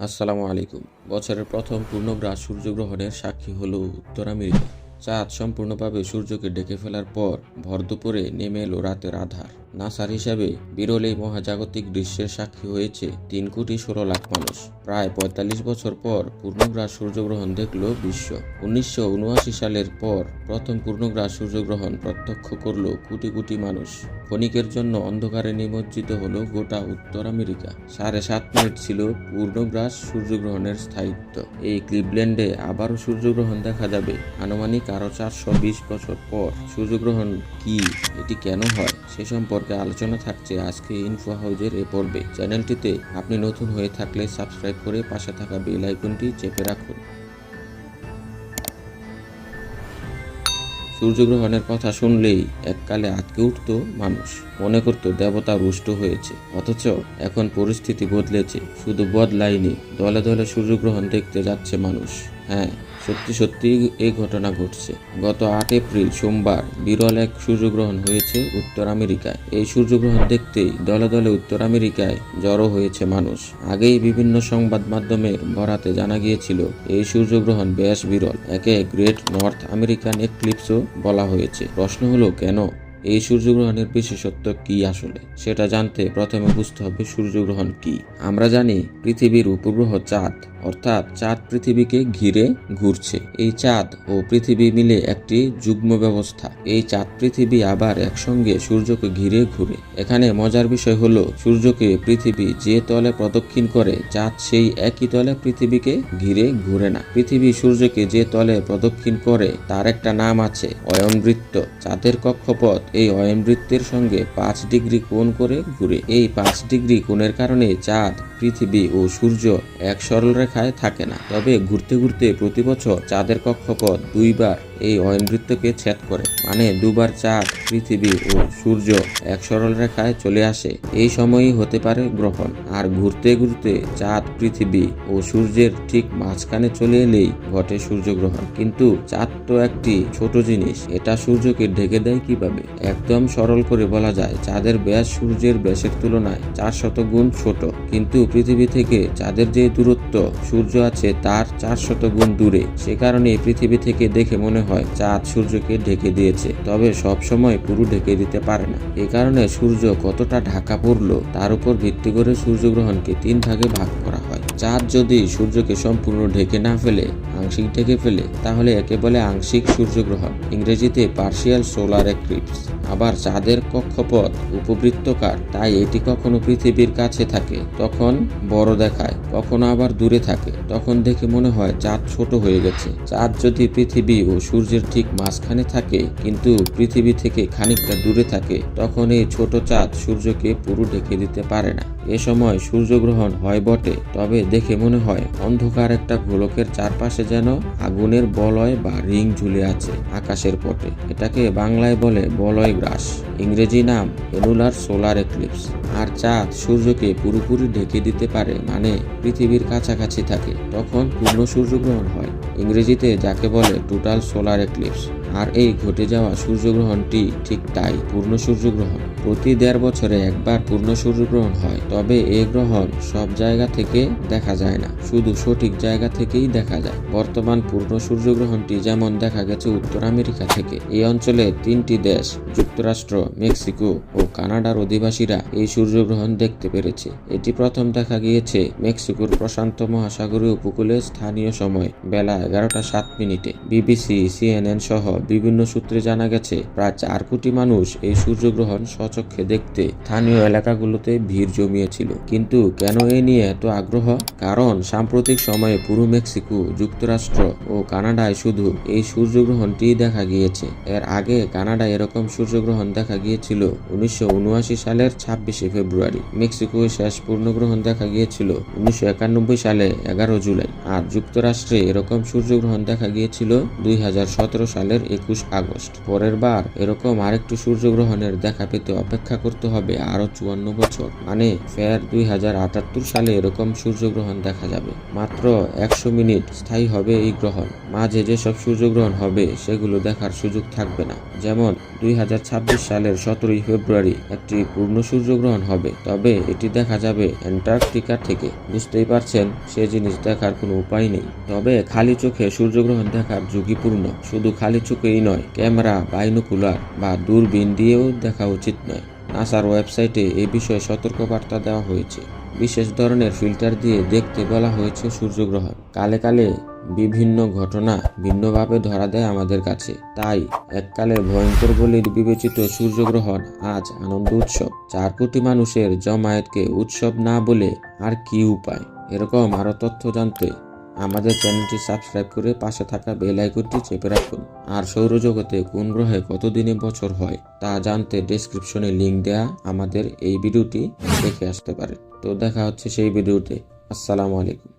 আসসালামু আলাইকুম। বছরের প্রথম পূর্ণগ্রাস সূর্যগ্রহণের সাক্ষী হল উত্তর আমেরিকা। চাঁদ সম্পূর্ণভাবে সূর্যকে ডেকে ফেলার পর ভর দুপুরে নেমে এলো রাতের আধার। নাসার হিসাবে বিরল এই মহাজাগতিক দৃশ্যের সাক্ষী হয়েছে তিন কোটি ষোলো লাখ মানুষ। প্রায় পঁয়তাল্লিশ বছর পর পূর্ণগ্রাস সূর্যগ্রহণ দেখল বিশ্ব। উনিশশো উনআশি সালের পর প্রথম পূর্ণগ্রাস সূর্যগ্রহণ প্রত্যক্ষ করল কোটি কোটি মানুষ। ক্ষণিকের জন্য অন্ধকারে নিমজ্জিত হল গোটা উত্তর আমেরিকা। সাড়ে সাত মিনিট ছিল পূর্ণগ্রাস সূর্যগ্রহণের স্থায়িত্ব। এই ক্লিভল্যান্ডে আবারও সূর্যগ্রহণ দেখা যাবে। আনুমানিক আরও চারশো বিশ বছর পর সূর্যগ্রহণ কি এটি কেন হয়? সে সম্পর্কে আলোচনা থাকছে আজকে ইনফো হাউজের এ পর্বে। চ্যানেলটিতে আপনি নতুন হয়ে থাকলে সাবস্ক্রাইব করে পাশে থাকা বেল আইকনটি চেপে রাখুন। সূর্যগ্রহণের কথা শুনলেই এককালে আটকে উঠত মানুষ। মনে করত দেবতা রুষ্ট হয়েছে। অথচ এখন পরিস্থিতি বদলেছে। শুধু বদলায়নি, দলে দলে সূর্যগ্রহণ দেখতে যাচ্ছে মানুষ। হ্যাঁ সত্যি সত্যি এই ঘটনা ঘটছে। গত আট এপ্রিল সোমবার বিরল এক সূর্যগ্রহণ হয়েছে উত্তর আমেরিকায়। এই সূর্যগ্রহণ দেখতেই দলে দলে উত্তর আমেরিকায় জড়ো হয়েছে মানুষ। আগেই বিভিন্ন সংবাদ মাধ্যমের ভরাতে জানা গিয়েছিল, এই সূর্যগ্রহণ বেশ বিরল। একে গ্রেট নর্থ আমেরিকান এক্লিপসও বলা হয়েছে। প্রশ্ন হলো, কেন? এই সূর্যগ্রহণের বিশেষত্ব কি আসলে? সেটা জানতে প্রথমে বুঝতে হবে সূর্যগ্রহণ কি। আমরা জানি পৃথিবীর উপগ্রহ চাঁদ, অর্থাৎ চাঁদ পৃথিবীকে ঘিরে ঘুরছে। এই চাঁদ ও পৃথিবী মিলে একটি যুগ্ম ব্যবস্থা। এই চাঁদ পৃথিবী আবার একসঙ্গে সূর্যকে ঘিরে ঘুরে। এখানে মজার বিষয় হলো, সূর্যকে পৃথিবী যে তলে প্রদক্ষিণ করে, চাঁদ সেই একই তলে পৃথিবীকে ঘিরে ঘুরে না। পৃথিবী সূর্যকে যে তলে প্রদক্ষিণ করে, তার একটা নাম আছে অয়নবৃত্ত। চাঁদের কক্ষপথ এই অয়নবৃত্তের সঙ্গে পাঁচ ডিগ্রি কোণ করে ঘুরে। এই পাঁচ ডিগ্রি কোণের কারণে চাঁদ, পৃথিবী ও সূর্য এক সরল রেখায় থাকে না। তবে ঘুরতে ঘুরতে প্রতি বছর চাঁদের কক্ষপথ দুইবার এই অয়নবৃত্তকে ছেদ করে। মানে দুবার চাঁদ, পৃথিবী ও সূর্য এক সরল রেখায় চলে আসে। এই সময়ই হতে পারে গ্রহণ। আর ঘুরতে ঘুরতে চাঁদ, পৃথিবী ও সূর্যের ঠিক মাঝখানে চলে এলেই ঘটে সূর্যগ্রহণ। কিন্তু চাঁদ তো একটি ছোট জিনিস। এটা সূর্যকে ঢেকে দেয় কীভাবে? একদম সরল করে বলা যায়, চাঁদের ব্যাস সূর্যের ব্যাসের তুলনায় চার শত গুণ ছোট। কিন্তু পৃথিবী থেকে চাঁদের যে দূরত্ব সূর্য আছে, তার চার শত গুণ দূরে। সে কারণে পৃথিবী থেকে দেখে মনে হয়, চাঁদ সূর্যকে ঢেকে দিয়েছে। তবে সব সময় পুরো ঢেকে দিতে পারে না। এ কারণে সূর্য কতটা ঢাকা পড়ল, তার উপর ভিত্তি করে সূর্যগ্রহণকে তিন ভাগে ভাগ করা হয়। চাঁদ যদি সূর্যকে সম্পূর্ণ ঢেকে না ফেলে, আংশিক ঢেকে ফেলে, তাহলে একে বলে আংশিক সূর্যগ্রহণ, ইংরেজিতে পার্শিয়াল সোলার এক্লিপস। আবার চাঁদের কক্ষপথ উপবৃত্তকার, তাই এটি কখনো পৃথিবীর কাছে থাকে, তখন বড় দেখায়, কখনো আবার দূরে থাকে। তখন দেখে মনে হয় চাঁদ ছোট হয়ে গেছে। চাঁদ যদি পৃথিবী ও সূর্যের ঠিক মাঝখানে থাকে, কিন্তু পৃথিবী থেকে খানিকটা দূরে থাকে, তখন এই ছোট চাঁদ সূর্যকে পুরো ঢেকে দিতে পারে না। এ সময় সূর্যগ্রহণ হয় বটে, তবে দেখে মনে হয় অন্ধকার একটা গোলকের চারপাশে যেন আগুনের বলয় বা রিং ঝুলে আছে আকাশের পটে। এটাকে বাংলায় বলে বলয় গ্রাস ইংরেজি নাম এনুলার সোলার এক্লিপস। আর চাঁদ সূর্যকে পুরোপুরি ঢেকে দিতে পারে মানে পৃথিবীর কাছাকাছি থাকে। তখন পূর্ণ সূর্যগ্রহণ হয়। ইংরেজিতে যাকে বলে টোটাল সোলার এক্লিপস আর এই ঘটে যাওয়া সূর্যগ্রহণটি ঠিক তাই পূর্ণ সূর্যগ্রহণ। প্রতি দেড় বছরে একবার পূর্ণ সূর্যগ্রহণ হয়, তবে এ গ্রহণ সব জায়গা থেকে দেখা যায় না, শুধু সঠিক জায়গা থেকেই দেখা যায়। বর্তমান পূর্ণ সূর্যগ্রহণটি যেমন দেখা গেছে উত্তর আমেরিকা থেকে, এই অঞ্চলে তিনটি দেশ, যুক্তরাষ্ট্র, মেক্সিকো ও কানাডার অধিবাসীরা এই সূর্যগ্রহণ দেখতে পেরেছে। এটি প্রথম দেখা গিয়েছে মেক্সিকোর প্রশান্ত মহাসাগরীয় উপকূলে স্থানীয় সময় বেলা এগারোটা সাত মিনিটে। বিবিসি, সিএনএন সহ বিভিন্ন সূত্রে জানা গেছে, প্রায় চার কোটি মানুষ এই সূর্যগ্রহণ স্বচক্ষে দেখতে স্থানীয় এলাকাগুলোতে ভিড় জমিয়েছিল। কিন্তু কেন এ নিয়ে এত আগ্রহ? কারণ সাম্প্রতিক সময়ে পুরো মেক্সিকো, যুক্তরাষ্ট্র ও কানাডায় শুধু এই সূর্যগ্রহণটি দেখা গিয়েছে। এর আগে কানাডায় এরকম সূর্যগ্রহণ দেখা গিয়েছিল উনিশশো উনআশি সালের ছাব্বিশে ফেব্রুয়ারি। মেক্সিকোয় শেষ পূর্ণগ্রহণ দেখা গিয়েছিল উনিশশো একানব্বই সালে এগারো জুলাই। আর যুক্তরাষ্ট্রে এরকম সূর্যগ্রহণ দেখা গিয়েছিল দুই হাজার সতেরো সালের একুশ আগস্ট। পরের বার এরকম আরেকটু সূর্যগ্রহণের দেখা পেতে অপেক্ষা করতে হবে আরও চুয়ান্ন বছর। মানে ফের দুই হাজার আটাত্তর সালে এরকম সূর্যগ্রহণ দেখা যাবে। মাত্র একশো মিনিট স্থায়ী হবে এই গ্রহণ। মাঝে যেসব সূর্যগ্রহণ হবে, সেগুলো দেখার সুযোগ থাকবে না। যেমন দুই হাজার ছাব্বিশ সালের সতেরোই ফেব্রুয়ারি একটি পূর্ণ সূর্যগ্রহণ হবে। তবে এটি দেখা যাবে অ্যান্টার্কটিকা থেকে। বুঝতেই পারছেন, সে জিনিস দেখার কোনো উপায় নেই। তবে খালি চোখে সূর্যগ্রহণ দেখার ঝুঁকিপূর্ণ। শুধু খালি চোখেই নয়, ক্যামেরা, বাইনোকুলার বা দূরবীন দিয়েও দেখা উচিত নয়। নাসার ওয়েবসাইটে এ বিষয়ে সতর্কবার্তা দেওয়া হয়েছে। বিশেষ ধরনের ফিল্টার দিয়ে দেখতে বলা হয়েছে সূর্যগ্রহণ। কালে কালে বিভিন্ন ঘটনা ভিন্নভাবে ধরা দেয় আমাদের কাছে। তাই এককালে ভয়ঙ্কর বলে বিবেচিত সূর্যগ্রহণ আজ আনন্দ উৎসব। চার কোটি মানুষের জমায়েতকে উৎসব না বলে আর কি উপায়? এরকম আরও তথ্য জানতে আমাদের চ্যানেলটি সাবস্ক্রাইব করে পাশে থাকা বেল আইকনটি চেপে রাখুন। আর সৌরজগতে কোন গ্রহে কতদিনে বছর হয় তা জানতে ডেসক্রিপশনে লিংক দেয়া আমাদের এই ভিডিওটি দেখে আসতে পারে তো দেখা হচ্ছে সেই ভিডিওতে। আসসালামু আলাইকুম।